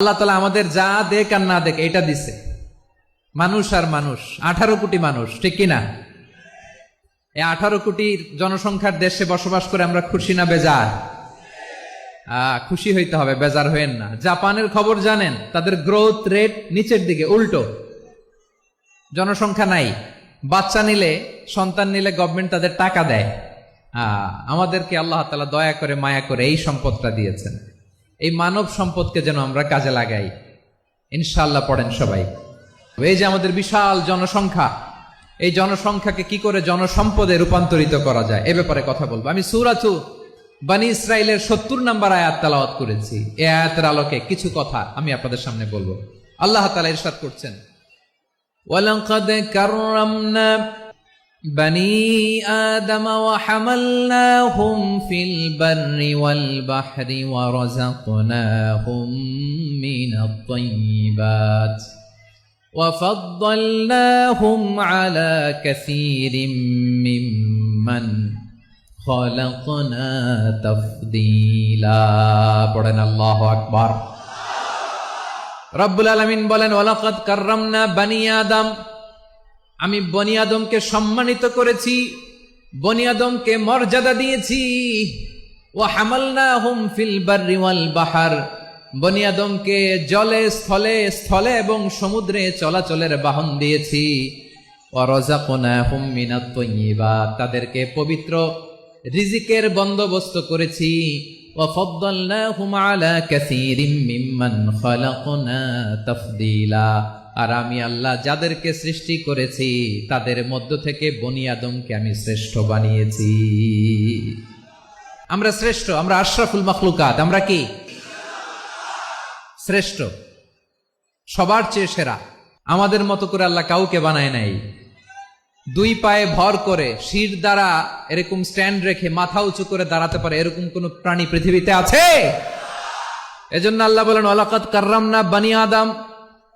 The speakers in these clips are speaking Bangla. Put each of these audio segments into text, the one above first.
আল্লাহ তালা আমাদের যা দেখ আর না দেখ, এটা দিছে। মানুষ আর মানুষ, আঠারো কোটি মানুষ, ঠিক কিনা? এই আঠারো কোটি জনসংখ্যার দেশে বসবাস করে আমরা খুশি না বেজার? খুশি হইতে হবে, বেজার হইেন না। জাপানের খবর জানেন, তাদের গ্রোথ রেট নিচের দিকে, উল্টো। জনসংখ্যা নাই। বাচ্চা নিলে, সন্তান নিলে গভর্নমেন্ট তাদের টাকা দেয়। আমাদেরকে আল্লাহ তালা দয়া করে, মায়া করে এই সম্পদটা দিয়েছেন। এই মানব সম্পদকে যেন আমরা কাজে লাগাই। ইনশাল্লাহ পড়েন সবাই। এই যে আমাদের বিশাল জনসংখ্যা, এই জনসংখ্যাকে কি করে জনসম্পদে রূপান্তরিত করা যায়, এ ব্যাপারে কথা বলব। আমি সুরাচু বানি ইসরায়েলের সত্তর নাম্বার আয়াত তালাওয়াত করেছি। এ আয়াতের আলোকে কিছু কথা আমি আপনাদের সামনে বলব। আল্লাহ তালা ইরশাদ করছেন, ওয়ালাকাদ কারণ بني آدم وحملناهم في البر والبحر ورزقناهم من الطيبات وفضلناهم على كثير ممن خلقنا تفضيلا পড়েন আল্লাহু আকবার রব্বুল আলমিন বলেন ওলাকাত কার্রামনা বানি আদম আমি বনি আদমকে সম্মানিত করেছি বনি আদমকে মর্যাদা দিয়েছি ও হামালনা হুম ফিল বাররি ওয়াল বাহার বনি আদমকে জলে স্থলে স্থলে এবং সমুদ্রে চলাচলের বাহন দিয়েছি ও রজাকোনা হুম মিনাত তৈবা তাদেরকে পবিত্র রিজিকের বন্দোবস্ত করেছি وفضلناهم على كثير ممن خلقنا تفضيلا আর আমি আল্লাহ যাদেরকে সৃষ্টি করেছি, তাদের মধ্য থেকে বনি আদমকে আমি শ্রেষ্ঠ বানিয়েছি। আমরা শ্রেষ্ঠ, আমরা আশরাফুল মখলুকাত, আমরা কি? শ্রেষ্ঠ। সবার চেয়ে সেরা। আমাদের মতো করে আল্লাহ কাউকে বানায় নাই। দুই পায়ে ভর করে শির দ্বারা এরকম স্ট্যান্ড রেখে মাথা উঁচু করে দাঁড়াতে পারে এরকম কোন প্রাণী পৃথিবীতে আছে? এজন্য আল্লাহ বলেন অলাকাত কার্রাম না বানি আদম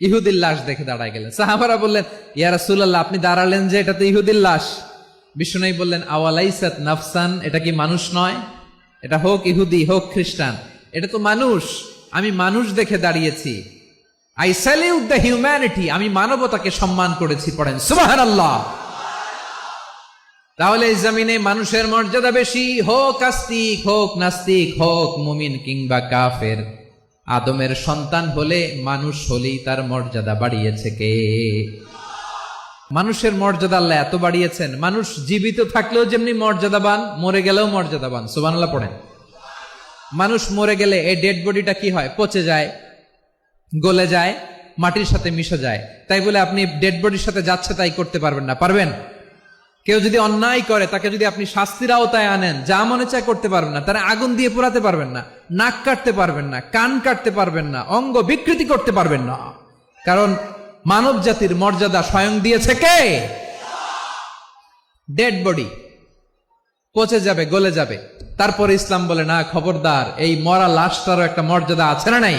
ইহুদির লাশ দেখে দাঁড়ায় গেলেন। সাহাবারা বললেন, ইয়া রাসূলুল্লাহ, আপনি দাঁড়ালেন যে এটা তো ইহুদির লাশ? বিশ্বনবী বললেন, আওয়ালাইসাত নাফসান, এটা কি মানুষ নয়? এটা হোক ইহুদি, হোক খ্রিস্টান, এটা তো মানুষ। আমি মানুষ দেখে দাঁড়িয়েছি। আই স্যালিউট দ্য হিউম্যানিটি আমি মানবতাকে সম্মান করেছি, পড়েন। সুবাহান আল্লাহ তাহলে এই জমিনে মানুষের মর্যাদা বেশি, হোক আস্তিক, হোক নাস্তিক, হোক মুমিন কিংবা কাফের। আদমের সন্তান হলে মানুষ হলেই তার মর্যাদা বাড়িয়েছে কে? মানুষের মর্যাদা আল্লাহ এত বাড়িয়েছেন। মানুষ জীবিত থাকলেও যেমনি মর্যাদাবান, মরে গেলেও মর্যাদাবান। সুবানাল্লাহ পড়েন। মানুষ মরে গেলে এই ডেড বডিটা কি হয়? পচে যায়, গলে যায়, মাটির সাথে মিশে যায়। তাই বলে আপনি ডেড বডির সাথে যাচ্ছে তাই করতে পারবেন না। পারবেন? কেউ যদি অন্যায় করে, তাকে যদি আপনি শাস্তির আওতায় আনেন, যা মনে চায় করতে পারবেন না, তারা আগুন দিয়ে পোড়াতে পারবেন না, নাক কাটতে পারবেন না, কান কাটতে পারবেন না, অঙ্গ বিকৃতি করতে পারবেন না। কারণ মানব জাতির মর্যাদা স্বয়ং দিয়েছে কে? ডেড বডি পচে যাবে, গলে যাবে। তারপর ইসলাম বলে, না, খবরদার, এই মরা লাশটারও একটা মর্যাদা আছে না নাই?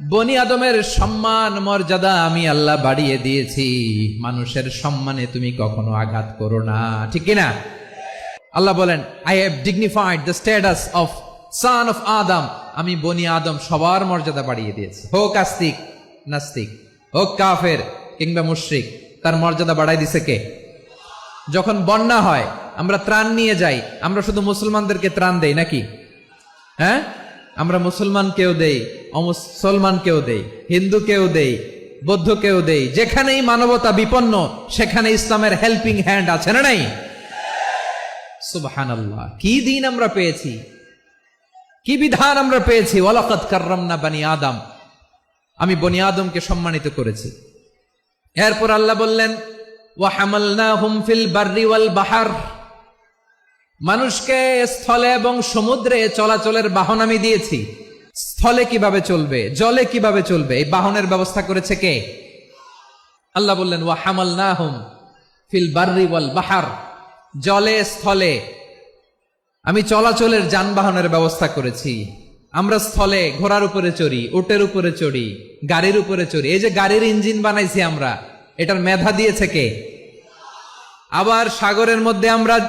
বনি আদমের সম্মান, মর্যাদা আমি আল্লাহ বাড়িয়ে দিয়েছি। মানুষের সম্মানে তুমি কখনো আঘাত করো না, ঠিক কিনা? আল্লাহ বলেন I have dignified the status of son of Adam আমি বনি আদম সবার মর্যাদা বাড়িয়ে দিয়েছি। হোক আস্তিক, নাস্তিক, হোক কাফের কিংবা মুশরিক, তার মর্যাদা বাড়াই দিছে কে? যখন বন্যা হয়, আমরা ত্রাণ নিয়ে যাই, আমরা শুধু মুসলমানদেরকে ত্রাণ দেই নাকি? হ্যাঁ? আমরা মুসলমান কেউ দেই অমুসলমান কেউ দেই হিন্দু কেউ দেই বৌদ্ধ কেউ দেই, যেখানেই মানবতা বিপন্ন, সেখানে ইসলামের হেল্পিং হ্যান্ড আছে না নাই? কি দিন আমরা পেয়েছি? কি বিধান আমরা পেয়েছি? ওয়ালাকাত কাররামনা বানি আদম। আমি বনি আদমকে সম্মানিত করেছি। এরপর আল্লাহ বললেন বাহার। মানুষকে স্থলে এবং সমুদ্রে চলাচলের বাহন আমি দিয়েছি। স্থলে কীভাবে চলবে? জলে কীভাবে চলবে? এই বাহনের ব্যবস্থা করেছে কে? আল্লাহ বললেন, ওয়া হামালনাহুম ফিল বাররি ওয়াল বাহার। জলে, স্থলে। আমি চলাচলের যানবাহনের ব্যবস্থা করেছি। আমরা স্থলে ঘোড়ার উপরে চড়ি, উটের উপরে চড়ি, গাড়ির উপরে চড়ি। এই যে গাড়ির ইঞ্জিন বানাইছি আমরা, এটার মেধা দিয়েছে কে? আবার সাগরের মধ্যে আমরা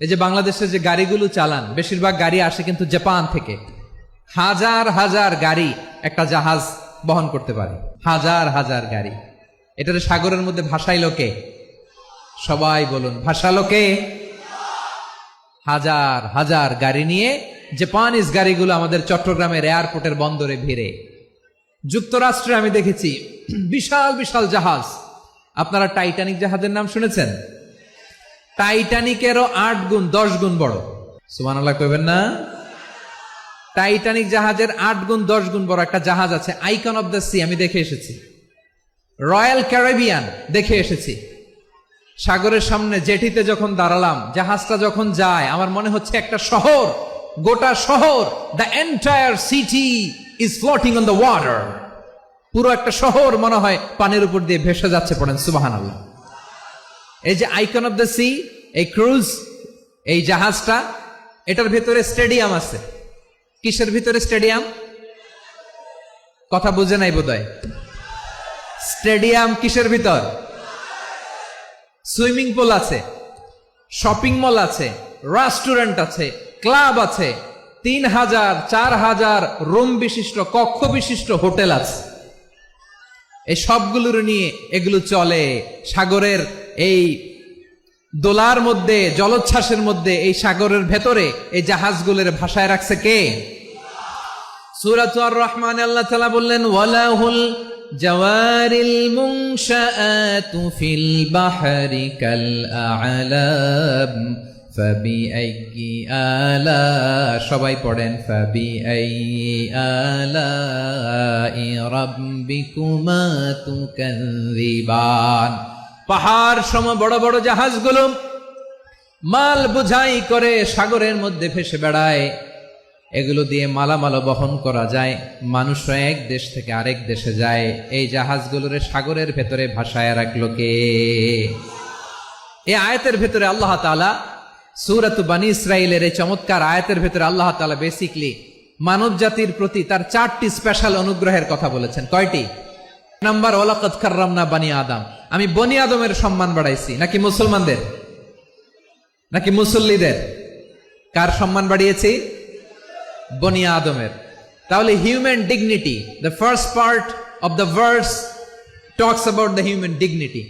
এই যে বাংলাদেশে যে গাড়িগুলো চালান, বেশিরভাগ গাড়ি আসে কিন্তু জাপান থেকে। হাজার হাজার গাড়ি একটা জাহাজ বহন করতে পারে। হাজার হাজার গাড়ি। এটার সাগরের মধ্যে ভাষাই লোকে সবাই বলুন, ভাসালো লোকে হাজার হাজার গাড়ি নিয়ে জাপানিজ গাড়িগুলো আমাদের চট্টগ্রামের এয়ারপোর্টের বন্দরে ভিড়ে। যুক্তরাষ্ট্রে আমি দেখেছি বিশাল বিশাল জাহাজ। আপনারা টাইটানিক জাহাজের নাম শুনেছেন? টাইটানিকেরও আট গুণ, দশ গুণ বড়। সুমান আল্লাহ কইবেন না? টাইটানিক জাহাজের আট গুণ, দশ গুণ বড় একটা জাহাজ আছে আইকন অফ দ্য সি আমি দেখে এসেছি। রয়্যাল ক্যারেবিয়ান দেখে এসেছি। সাগরের সামনে জেটিতে যখন দাঁড়ালাম, জাহাজটা যখন যায়, আমার মনে হচ্ছে একটা শহর, গোটা শহর the entire city is floating on the water পুরো একটা শহর মনে হয় পানির উপর দিয়ে ভেসে যাচ্ছে, পড়েন সুবাহান আল্লাহ এই যে আইকন অফ দ্য সি এই ক্রুজ এই জাহাজটা, এটার ভিতরে স্টেডিয়াম আছে। কিসের ভিতরে স্টেডিয়াম কথা বুঝে নাই বোধহয়। স্টেডিয়াম কিসের ভিতর? সুইমিং পুল আছে শপিং মল আছে রেস্টুরেন্ট আছে ক্লাব আছে তিন হাজার চার হাজার রুম বিশিষ্ট, কক্ষ বিশিষ্ট হোটেল আছে। এই সবগুলোর নিয়ে এগুলো চলে সাগরের এই দোলার মধ্যে, জলোচ্ছ্বাসের মধ্যে, এই সাগরের ভেতরে, এই জাহাজগুলোর ভাষায় রাখছে কে? সুরাতুয়ার রহমান আল্লাহ তালা বললেন, ওয়ালাহুল জওয়ারিল মুংশাআতু ফিল বাহরি কাল আলাম ফাবি আইকি আলা সবাই পড়েন ফাবি আই আলা রাব্বিকুমা তুকাল্লিবান পাহাড় সম বড় বড় জাহাজগুলো মাল বোঝাই করে সাগরের মধ্যে ভেসে বেড়ায়। এগুলো দিয়ে মালামাল বহন করা যায়। মানুষরা এক দেশ থেকে আরেক দেশে যায়। এই জাহাজগুলোরে সাগরের ভেতরে ভাসায় রাখল কে? এই আয়াতের ভেতরে আল্লাহ তাআলা সুরাত বানি ইসরায়েলের এই চমৎকার আয়াতের ভেতরে আল্লাহ তাআলা বেসিকলি মানব জাতির প্রতি তার চারটি স্পেশাল অনুগ্রহের কথা বলেছেন। কয়টি? নাম্বার ওলাকত কার্রামনা বানি আদম। আমি বনি আদমের সম্মান বাড়াইছি। নাকি মুসলমানদের? নাকি মুসল্লিদের? কার সম্মান বাড়িয়েছি? বনি আদমের। তাহলে human dignity the first part of the verse talks about the human dignity